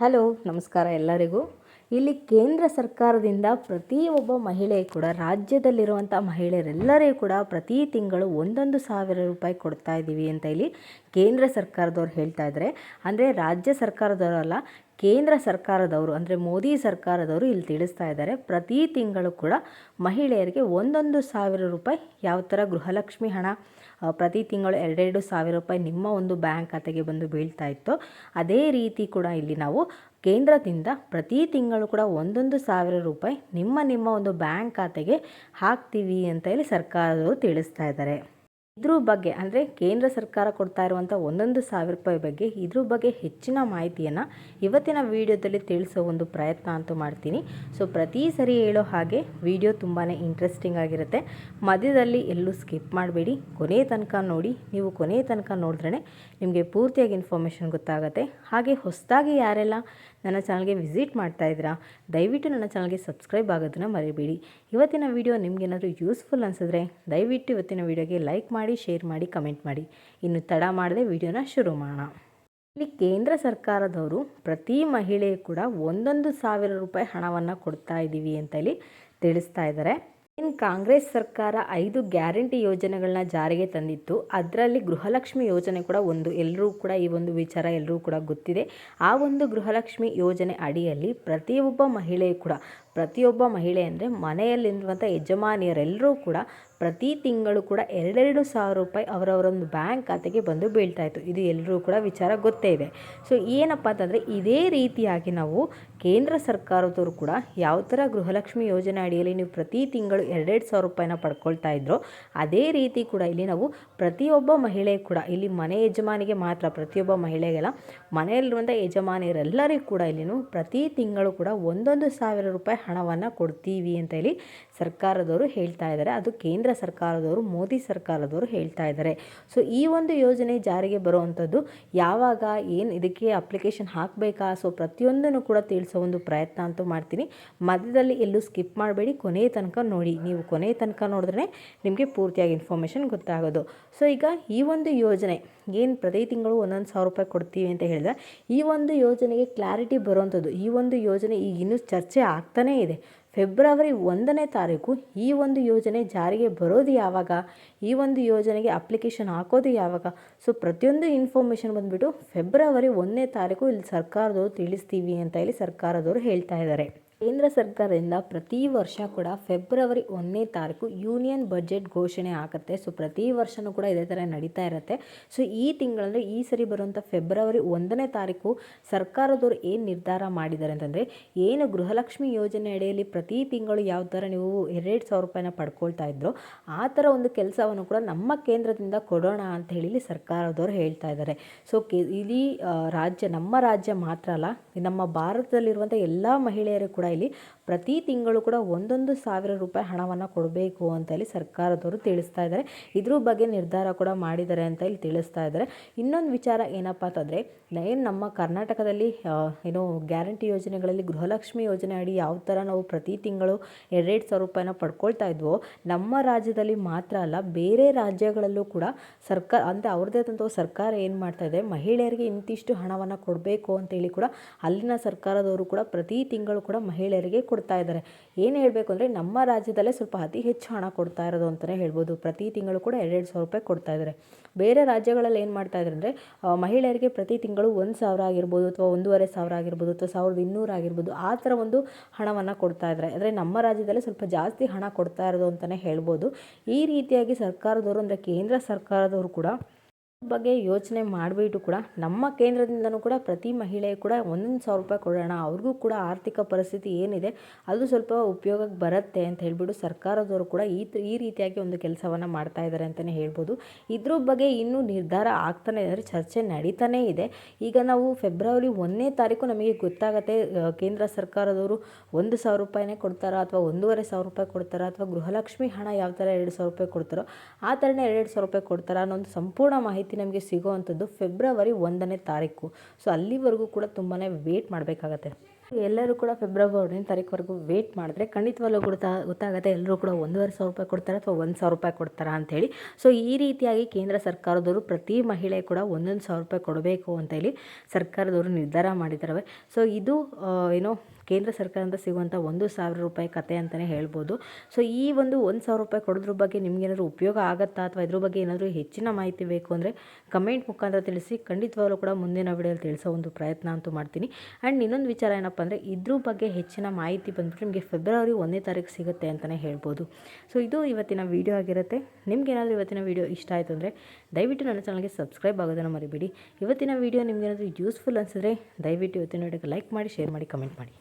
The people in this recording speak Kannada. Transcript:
ಹಲೋ, ನಮಸ್ಕಾರ ಎಲ್ಲರಿಗೂ. ಇಲ್ಲಿ ಕೇಂದ್ರ ಸರ್ಕಾರದಿಂದ ಪ್ರತಿಯೊಬ್ಬ ಮಹಿಳೆ ಕೂಡ ರಾಜ್ಯದಲ್ಲಿರುವಂಥ ಮಹಿಳೆಯರೆಲ್ಲರಿಗೂ ಕೂಡ ಪ್ರತಿ ತಿಂಗಳು ಒಂದೊಂದು ಸಾವಿರ ರೂಪಾಯಿ ಕೊಡ್ತಾ ಇದ್ದೀವಿ ಅಂತ ಇಲ್ಲಿ ಕೇಂದ್ರ ಸರ್ಕಾರದವ್ರು ಹೇಳ್ತಾ ಇದ್ದಾರೆ. ಅಂದರೆ ರಾಜ್ಯ ಸರ್ಕಾರದವರಲ್ಲ ಕೇಂದ್ರ ಸರ್ಕಾರದವರು, ಅಂದರೆ ಮೋದಿ ಸರ್ಕಾರದವರು ಇಲ್ಲಿ ತಿಳಿಸ್ತಾ ಇದ್ದಾರೆ, ಪ್ರತಿ ತಿಂಗಳು ಕೂಡ ಮಹಿಳೆಯರಿಗೆ ಒಂದೊಂದು ಸಾವಿರ ರೂಪಾಯಿ ಯಾವ ಥರ ಗೃಹಲಕ್ಷ್ಮಿ ಹಣ ಪ್ರತಿ ತಿಂಗಳು ಎರಡೆರಡು ಸಾವಿರ ರೂಪಾಯಿ ನಿಮ್ಮ ಒಂದು ಬ್ಯಾಂಕ್ ಖಾತೆಗೆ ಬಂದು ಬೀಳ್ತಾ ಇತ್ತು, ಅದೇ ರೀತಿ ಕೂಡ ಇಲ್ಲಿ ನಾವು ಕೇಂದ್ರದಿಂದ ಪ್ರತಿ ತಿಂಗಳು ಕೂಡ ಒಂದೊಂದು ಸಾವಿರ ರೂಪಾಯಿ ನಿಮ್ಮ ನಿಮ್ಮ ಒಂದು ಬ್ಯಾಂಕ್ ಖಾತೆಗೆ ಹಾಕ್ತೀವಿ ಅಂತ ಹೇಳಿ ಸರ್ಕಾರದವರು ತಿಳಿಸ್ತಾ ಇದ್ದಾರೆ. ಇದ್ರ ಬಗ್ಗೆ ಅಂದರೆ ಕೇಂದ್ರ ಸರ್ಕಾರ ಕೊಡ್ತಾ ಇರುವಂಥ ಒಂದೊಂದು ಸಾವಿರ ರೂಪಾಯಿ ಬಗ್ಗೆ ಇದ್ರ ಬಗ್ಗೆ ಹೆಚ್ಚಿನ ಮಾಹಿತಿಯನ್ನು ಇವತ್ತಿನ ವಿಡಿಯೋದಲ್ಲಿ ತಿಳಿಸೋ ಒಂದು ಪ್ರಯತ್ನ ಅಂತೂ ಮಾಡ್ತೀನಿ. ಸೊ ಪ್ರತಿ ಸರಿ ಹೇಳೋ ಹಾಗೆ ವಿಡಿಯೋ ತುಂಬಾ ಇಂಟ್ರೆಸ್ಟಿಂಗ್ ಆಗಿರುತ್ತೆ. ಮಧ್ಯದಲ್ಲಿ ಎಲ್ಲೂ ಸ್ಕಿಪ್ ಮಾಡಬೇಡಿ. ಕೊನೆ ತನಕ ನೋಡಿ, ನೀವು ಕೊನೆ ತನಕ ನೋಡಿದ್ರೆ ನಿಮಗೆ ಪೂರ್ತಿಯಾಗಿ ಇನ್ಫಾರ್ಮೇಷನ್ ಗೊತ್ತಾಗುತ್ತೆ. ಹಾಗೆ ಹೊಸದಾಗಿ ಯಾರೆಲ್ಲ ನನ್ನ ಚಾನಲ್ಗೆ ವಿಸಿಟ್ ಮಾಡ್ತಾ ಇದ್ದೀರಾ, ದಯವಿಟ್ಟು ನನ್ನ ಚಾನಲ್ಗೆ ಸಬ್ಸ್ಕ್ರೈಬ್ ಆಗೋದನ್ನು ಮರಿಬೇಡಿ. ಇವತ್ತಿನ ವಿಡಿಯೋ ನಿಮಗೇನಾದರೂ ಯೂಸ್ಫುಲ್ ಅನಿಸಿದ್ರೆ ದಯವಿಟ್ಟು ಇವತ್ತಿನ ವಿಡಿಯೋಗೆ ಲೈಕ್ ಮಾಡಿ, ಶೇರ್ ಮಾಡಿ, ಕಮೆಂಟ್ ಮಾಡಿ. ಇನ್ನು ತಡ ಮಾಡದೆ ವಿಡಿಯೋನ ಶುರು ಮಾಡೋಣ. ಇಲ್ಲಿ ಕೇಂದ್ರ ಸರ್ಕಾರದವರು ಪ್ರತಿ ಮಹಿಳೆಯೂ ಕೂಡ ಒಂದೊಂದು ಸಾವಿರ ರೂಪಾಯಿ ಹಣವನ್ನು ಕೊಡ್ತಾ ಇದ್ದೀವಿ ಅಂತ ಹೇಳಿ ತಿಳಿಸ್ತಾ ಇದ್ದಾರೆ. ಇನ್ನು ಕಾಂಗ್ರೆಸ್ ಸರ್ಕಾರ ಐದು ಗ್ಯಾರಂಟಿ ಯೋಜನೆಗಳನ್ನ ಜಾರಿಗೆ ತಂದಿತ್ತು. ಅದರಲ್ಲಿ ಗೃಹಲಕ್ಷ್ಮಿ ಯೋಜನೆ ಕೂಡ ಒಂದು. ಎಲ್ಲರೂ ಕೂಡ ಈ ಒಂದು ವಿಚಾರ ಎಲ್ಲರೂ ಕೂಡ ಗೊತ್ತಿದೆ. ಆ ಒಂದು ಗೃಹಲಕ್ಷ್ಮಿ ಯೋಜನೆ ಅಡಿಯಲ್ಲಿ ಪ್ರತಿಯೊಬ್ಬ ಮಹಿಳೆಯು ಕೂಡ ಪ್ರತಿಯೊಬ್ಬ ಮಹಿಳೆ ಅಂದರೆ ಮನೆಯಲ್ಲಿರುವಂಥ ಯಜಮಾನಿಯರೆಲ್ಲರೂ ಕೂಡ ಪ್ರತಿ ತಿಂಗಳು ಕೂಡ ಎರಡೆರಡು ಸಾವಿರ ರೂಪಾಯಿ ಅವರವರೊಂದು ಬ್ಯಾಂಕ್ ಖಾತೆಗೆ ಬಂದು ಬೀಳ್ತಾ ಇತ್ತು. ಇದು ಎಲ್ಲರೂ ಕೂಡ ವಿಚಾರ ಗೊತ್ತೇ ಇದೆ. ಸೊ ಏನಪ್ಪ ಅಂತಂದರೆ ಇದೇ ರೀತಿಯಾಗಿ ನಾವು ಕೇಂದ್ರ ಸರ್ಕಾರದವರು ಕೂಡ ಯಾವ ಥರ ಗೃಹಲಕ್ಷ್ಮಿ ಯೋಜನೆ ಅಡಿಯಲ್ಲಿ ನೀವು ಪ್ರತಿ ತಿಂಗಳು ಎರಡೆರಡು ಸಾವಿರ ರೂಪಾಯಿನ ಪಡ್ಕೊಳ್ತಾ ಇದ್ರೋ, ಅದೇ ರೀತಿ ಕೂಡ ಇಲ್ಲಿ ನಾವು ಪ್ರತಿಯೊಬ್ಬ ಮಹಿಳೆ ಕೂಡ ಇಲ್ಲಿ ಮನೆ ಯಜಮಾನಿಗೆ ಮಾತ್ರ, ಪ್ರತಿಯೊಬ್ಬ ಮಹಿಳೆಗೆಲ್ಲ ಮನೆಯಲ್ಲಿರುವಂಥ ಯಜಮಾನಿಯರೆಲ್ಲರಿಗೂ ಕೂಡ ಇಲ್ಲಿ ಪ್ರತಿ ತಿಂಗಳು ಕೂಡ ಒಂದೊಂದು ಸಾವಿರ ರೂಪಾಯಿ ಹಣವನ್ನು ಕೊಡ್ತೀವಿ ಅಂತ ಹೇಳಿ ಸರ್ಕಾರದವರು ಹೇಳ್ತಾ ಇದ್ದಾರೆ. ಅದು ಕೇಂದ್ರ ಸರ್ಕಾರದವರು, ಮೋದಿ ಸರ್ಕಾರದವರು ಹೇಳ್ತಾ ಇದ್ದಾರೆ. ಸೊ ಈ ಒಂದು ಯೋಜನೆ ಜಾರಿಗೆ ಬರುವಂಥದ್ದು ಯಾವಾಗ, ಏನು ಇದಕ್ಕೆ ಅಪ್ಲಿಕೇಶನ್ ಹಾಕಬೇಕಾ? ಸೊ ಪ್ರತಿಯೊಂದನ್ನು ಕೂಡ ತಿಳಿಸೋ ಒಂದು ಪ್ರಯತ್ನ ಅಂತೂ ಮಾಡ್ತೀನಿ. ಮಧ್ಯದಲ್ಲಿ ಎಲ್ಲೂ ಸ್ಕಿಪ್ ಮಾಡಬೇಡಿ. ಕೊನೆಯ ತನಕ ನೋಡಿ. ನೀವು ಕೊನೆಯ ತನಕ ನೋಡಿದ್ರೆ ನಿಮಗೆ ಪೂರ್ತಿಯಾಗಿ ಇನ್ಫಾರ್ಮೇಷನ್ ಗೊತ್ತಾಗೋದು. ಸೊ ಈಗ ಈ ಒಂದು ಯೋಜನೆ, ಏನು ಪ್ರತಿ ತಿಂಗಳು ಒಂದೊಂದು ಸಾವಿರ ರೂಪಾಯಿ ಕೊಡ್ತೀವಿ ಅಂತ ಹೇಳಿದ್ರೆ, ಈ ಒಂದು ಯೋಜನೆಗೆ ಕ್ಲಾರಿಟಿ ಬರುವಂಥದ್ದು ಈ ಒಂದು ಯೋಜನೆ ಈಗ ಇನ್ನೂ ಚರ್ಚೆ ಆಗ್ತಾನೇ ಇದೆ. ಫೆಬ್ರವರಿ ಒಂದನೇ ತಾರೀಕು ಈ ಒಂದು ಯೋಜನೆ ಜಾರಿಗೆ ಬರೋದು ಯಾವಾಗ? ಈ ಒಂದು ಯೋಜನೆಗೆ ಅಪ್ಲಿಕೇಶನ್ ಹಾಕೋದು ಯಾವಾಗ? ಸೊ ಪ್ರತಿಯೊಂದು ಇನ್ಫಾರ್ಮೇಷನ್ ಬಂದುಬಿಟ್ಟು ಫೆಬ್ರವರಿ ಒಂದನೇ ತಾರೀಕು ಇಲ್ಲಿ ಸರ್ಕಾರದವರು ತಿಳಿಸ್ತೀವಿ ಅಂತ ಹೇಳಿ ಸರ್ಕಾರದವರು ಹೇಳ್ತಾ ಇದ್ದಾರೆ ಕೇಂದ್ರ ಸರ್ಕಾರದಿಂದ ಪ್ರತಿ ವರ್ಷ ಕೂಡ ಫೆಬ್ರವರಿ ಒಂದನೇ ತಾರೀಕು ಯೂನಿಯನ್ ಬಜೆಟ್ ಘೋಷಣೆ ಆಗುತ್ತೆ. ಸೊ ಪ್ರತಿ ವರ್ಷನೂ ಕೂಡ ಇದೇ ಥರ ನಡೀತಾ ಇರುತ್ತೆ. ಸೊ ಈ ತಿಂಗಳಂದರೆ ಈ ಸರಿ ಬರುವಂಥ ಫೆಬ್ರವರಿ ಒಂದನೇ ತಾರೀಕು ಸರ್ಕಾರದವರು ಏನು ನಿರ್ಧಾರ ಮಾಡಿದ್ದಾರೆ ಅಂತಂದರೆ, ಏನು ಗೃಹಲಕ್ಷ್ಮಿ ಯೋಜನೆ ಅಡಿಯಲ್ಲಿ ಪ್ರತಿ ತಿಂಗಳು ಯಾವ ಥರ ನೀವು ಎರಡು ಸಾವಿರ ರೂಪಾಯಿನ ಪಡ್ಕೊಳ್ತಾ ಇದ್ರು, ಆ ಥರ ಒಂದು ಕೆಲಸವನ್ನು ಕೂಡ ನಮ್ಮ ಕೇಂದ್ರದಿಂದ ಕೊಡೋಣ ಅಂತ ಹೇಳಿ ಸರ್ಕಾರದವರು ಹೇಳ್ತಾ ಇದ್ದಾರೆ. ಸೊ ಇಲ್ಲಿ ರಾಜ್ಯ, ನಮ್ಮ ರಾಜ್ಯ ಮಾತ್ರ ಅಲ್ಲ, ನಮ್ಮ ಭಾರತದಲ್ಲಿರುವಂಥ ಎಲ್ಲ ಮಹಿಳೆಯರು ಕೂಡ ಇಲ್ಲಿ ಪ್ರತಿ ತಿಂಗಳು ಕೂಡ ಒಂದೊಂದು ಸಾವಿರ ರೂಪಾಯಿ ಹಣವನ್ನು ಕೊಡಬೇಕು ಅಂತ ಹೇಳಿ ಸರ್ಕಾರದವರು ತಿಳಿಸ್ತಾ ಇದ್ದಾರೆ. ಇದ್ರ ಬಗ್ಗೆ ನಿರ್ಧಾರ ಕೂಡ ಮಾಡಿದ್ದಾರೆ ಅಂತ ಇಲ್ಲಿ ತಿಳಿಸ್ತಾ ಇದ್ದಾರೆ. ಇನ್ನೊಂದು ವಿಚಾರ ಏನಪ್ಪ ಅಂತಂದರೆ ಏನು ನಮ್ಮ ಕರ್ನಾಟಕದಲ್ಲಿ ಏನು ಗ್ಯಾರಂಟಿ ಯೋಜನೆಗಳಲ್ಲಿ, ಗೃಹಲಕ್ಷ್ಮಿ ಯೋಜನೆ ಅಡಿ ಯಾವ ಥರ ನಾವು ಪ್ರತಿ ತಿಂಗಳು ಎರಡೆರಡು ಸಾವಿರ ರೂಪಾಯಿನ ಪಡ್ಕೊಳ್ತಾ ಇದ್ವೋ, ನಮ್ಮ ರಾಜ್ಯದಲ್ಲಿ ಮಾತ್ರ ಅಲ್ಲ, ಬೇರೆ ರಾಜ್ಯಗಳಲ್ಲೂ ಕೂಡ ಸರ್ಕಾರ, ಅಂದರೆ ಅವ್ರದ್ದೇ ಆದಂಥ ಸರ್ಕಾರ ಏನು ಮಾಡ್ತಾ ಇದೆ, ಮಹಿಳೆಯರಿಗೆ ಇಂತಿಷ್ಟು ಹಣವನ್ನು ಕೊಡಬೇಕು ಅಂತೇಳಿ ಕೂಡ ಅಲ್ಲಿನ ಸರ್ಕಾರದವರು ಕೂಡ ಪ್ರತಿ ತಿಂಗಳು ಕೂಡ ಮಹಿಳೆಯರಿಗೆ ಕೊಡ್ತಾ ಇದ್ದಾರೆ. ಏನು ಹೇಳಬೇಕು ಅಂದರೆ ನಮ್ಮ ರಾಜ್ಯದಲ್ಲೇ ಸ್ವಲ್ಪ ಅತಿ ಹೆಚ್ಚು ಹಣ ಕೊಡ್ತಾ ಇರೋದು ಅಂತಲೇ ಹೇಳ್ಬೋದು. ಪ್ರತಿ ತಿಂಗಳು ಕೂಡ ಎರಡೆರಡು ಸಾವಿರ ರೂಪಾಯಿ ಕೊಡ್ತಾ ಇದ್ದಾರೆ. ಬೇರೆ ರಾಜ್ಯಗಳಲ್ಲಿ ಏನು ಮಾಡ್ತಾ ಇದ್ದಾರೆ ಅಂದರೆ ಮಹಿಳೆಯರಿಗೆ ಪ್ರತಿ ತಿಂಗಳು ಒಂದು ಸಾವಿರ ಆಗಿರ್ಬೋದು ಅಥವಾ ಒಂದೂವರೆ ಸಾವಿರ ಆಗಿರ್ಬೋದು ಅಥವಾ ಸಾವಿರದ ಇನ್ನೂರು ಆಗಿರ್ಬೋದು ಆ ಥರ ಒಂದು ಹಣವನ್ನು ಕೊಡ್ತಾ ಇದ್ದಾರೆ. ಅಂದರೆ ನಮ್ಮ ರಾಜ್ಯದಲ್ಲೇ ಸ್ವಲ್ಪ ಜಾಸ್ತಿ ಹಣ ಕೊಡ್ತಾ ಇರೋದು ಅಂತಲೇ ಹೇಳ್ಬೋದು. ಈ ರೀತಿಯಾಗಿ ಸರ್ಕಾರದವರು ಅಂದರೆ ಕೇಂದ್ರ ಸರ್ಕಾರದವರು ಕೂಡ ಬಗ್ಗೆ ಯೋಚನೆ ಮಾಡಿಬಿಟ್ಟು ಕೂಡ ನಮ್ಮ ಕೇಂದ್ರದಿಂದನೂ ಕೂಡ ಪ್ರತಿ ಮಹಿಳೆ ಕೂಡ ಒಂದೊಂದು ಸಾವಿರ ರೂಪಾಯಿ ಕೊಡೋಣ, ಅವ್ರಿಗೂ ಕೂಡ ಆರ್ಥಿಕ ಪರಿಸ್ಥಿತಿ ಏನಿದೆ ಅದು ಸ್ವಲ್ಪ ಉಪಯೋಗಕ್ಕೆ ಬರುತ್ತೆ ಅಂತ ಹೇಳ್ಬಿಟ್ಟು ಸರ್ಕಾರದವರು ಕೂಡ ಈ ಈ ರೀತಿಯಾಗಿ ಒಂದು ಕೆಲಸವನ್ನು ಮಾಡ್ತಾ ಇದ್ದಾರೆ ಅಂತಲೇ ಹೇಳ್ಬೋದು. ಇದ್ರ ಬಗ್ಗೆ ಇನ್ನೂ ನಿರ್ಧಾರ ಆಗ್ತಾನೆ ಇದ್ದಾರೆ ಚರ್ಚೆ ನಡೀತಾನೇ ಇದೆ. ಈಗ ನಾವು ಫೆಬ್ರವರಿ ಒಂದನೇ ತಾರೀಕು ನಮಗೆ ಗೊತ್ತಾಗತ್ತೆ ಕೇಂದ್ರ ಸರ್ಕಾರದವರು ಒಂದು ಸಾವಿರ ರೂಪಾಯಿನೇ ಕೊಡ್ತಾರಾ ಅಥವಾ ಒಂದೂವರೆ ಸಾವಿರ ರೂಪಾಯಿ ಕೊಡ್ತಾರಾ ಅಥವಾ ಗೃಹಲಕ್ಷ್ಮಿ ಹಣ ಯಾವ ಥರ ಎರಡು ಸಾವಿರ ರೂಪಾಯಿ ಕೊಡ್ತಾರೋ ಆ ಥರನೇ ಎರಡು ಸಾವಿರ ರೂಪಾಯಿ ಕೊಡ್ತಾರಾ ಅನ್ನೋ ಒಂದು ಸಂಪೂರ್ಣ ಮಾಹಿತಿ ನಮಗೆ ಸಿಗೋವಂಥದ್ದು ಫೆಬ್ರವರಿ ಒಂದನೇ ತಾರೀಕು. ಸೊ ಅಲ್ಲಿವರೆಗೂ ಕೂಡ ತುಂಬಾ ವೇಟ್ ಮಾಡಬೇಕಾಗತ್ತೆ. ಎಲ್ಲರೂ ಕೂಡ ಫೆಬ್ರವರಿ ಒಂದನೇ ತಾರೀಕುವರೆಗೂ ವೇಟ್ ಮಾಡಿದ್ರೆ ಖಂಡಿತವಾಗ್ಲೂ ಗೊತ್ತಾ ಗೊತ್ತಾಗುತ್ತೆ ಎಲ್ಲರೂ ಕೂಡ ಒಂದೂವರೆ ಸಾವಿರ ರೂಪಾಯಿ ಕೊಡ್ತಾರೆ ಅಥವಾ ಒಂದು ಸಾವಿರ ರೂಪಾಯಿ ಕೊಡ್ತಾರಾ ಅಂಥೇಳಿ ಸೊ ಈ ರೀತಿಯಾಗಿ ಕೇಂದ್ರ ಸರ್ಕಾರದವರು ಪ್ರತಿ ಮಹಿಳೆ ಕೂಡ ಒಂದೊಂದು ಸಾವಿರ ರೂಪಾಯಿ ಕೊಡಬೇಕು ಅಂತ ಹೇಳಿ ಸರ್ಕಾರದವರು ನಿರ್ಧಾರ ಮಾಡಿದ್ದಾರೆ ಸೊ ಇದು ಏನೋ ಕೇಂದ್ರ ಸರ್ಕಾರದಿಂದ ಸಿಗುವಂಥ ಒಂದು ಸಾವಿರ ರೂಪಾಯಿ ಕತೆ ಅಂತಲೇ ಹೇಳ್ಬೋದು. ಸೊ ಈ ಒಂದು ಒಂದು ಸಾವಿರ ರೂಪಾಯಿ ಕೊಡೋದ್ರ ಬಗ್ಗೆ ನಿಮ್ಗೇನಾದರೂ ಉಪಯೋಗ ಆಗುತ್ತಾ ಅಥವಾ ಇದ್ರ ಬಗ್ಗೆ ಏನಾದರೂ ಹೆಚ್ಚಿನ ಮಾಹಿತಿ ಬೇಕು ಅಂದರೆ ಕಮೆಂಟ್ ಮುಖಾಂತರ ತಿಳಿಸಿ. ಖಂಡಿತವಾಗಲೂ ಕೂಡ ಮುಂದಿನ ವಿಡಿಯೋಲಿ ತಿಳಿಸೋ ಒಂದು ಪ್ರಯತ್ನ ಅಂತೂ ಮಾಡ್ತೀನಿ. ಆ್ಯಂಡ್ ಇನ್ನೊಂದು ವಿಚಾರ ಏನಪ್ಪ ಅಂದರೆ ಇದ್ರ ಬಗ್ಗೆ ಹೆಚ್ಚಿನ ಮಾಹಿತಿ ಬಂದ್ಬಿಟ್ಟು ನಿಮಗೆ ಫೆಬ್ರವರಿ ಒಂದನೇ ತಾರೀಕು ಸಿಗುತ್ತೆ ಅಂತಲೇ ಹೇಳ್ಬೋದು. ಸೊ ಇದು ಇವತ್ತಿನ ವಿಡಿಯೋ ಆಗಿರುತ್ತೆ. ನಿಮ್ಗೇನಾದರೂ ಇವತ್ತಿನ ವಿಡಿಯೋ ಇಷ್ಟ ಆಯಿತು ಅಂದರೆ ದಯವಿಟ್ಟು ನನ್ನ ಚಾನಲ್ಗೆ ಸಬ್ಸ್ಕ್ರೈಬ್ ಆಗೋದನ್ನು ಮರಿಬೇಡಿ. ಇವತ್ತಿನ ವೀಡಿಯೋ ನಿಮಗೇನಾದರೂ ಯೂಸ್ಫುಲ್ ಅನಿಸಿದ್ರೆ ದಯವಿಟ್ಟು ಇವತ್ತಿನ ವಿಡಿಯೋಗೆ ಲೈಕ್ ಮಾಡಿ ಶೇರ್ ಮಾಡಿ ಕಮೆಂಟ್ ಮಾಡಿ.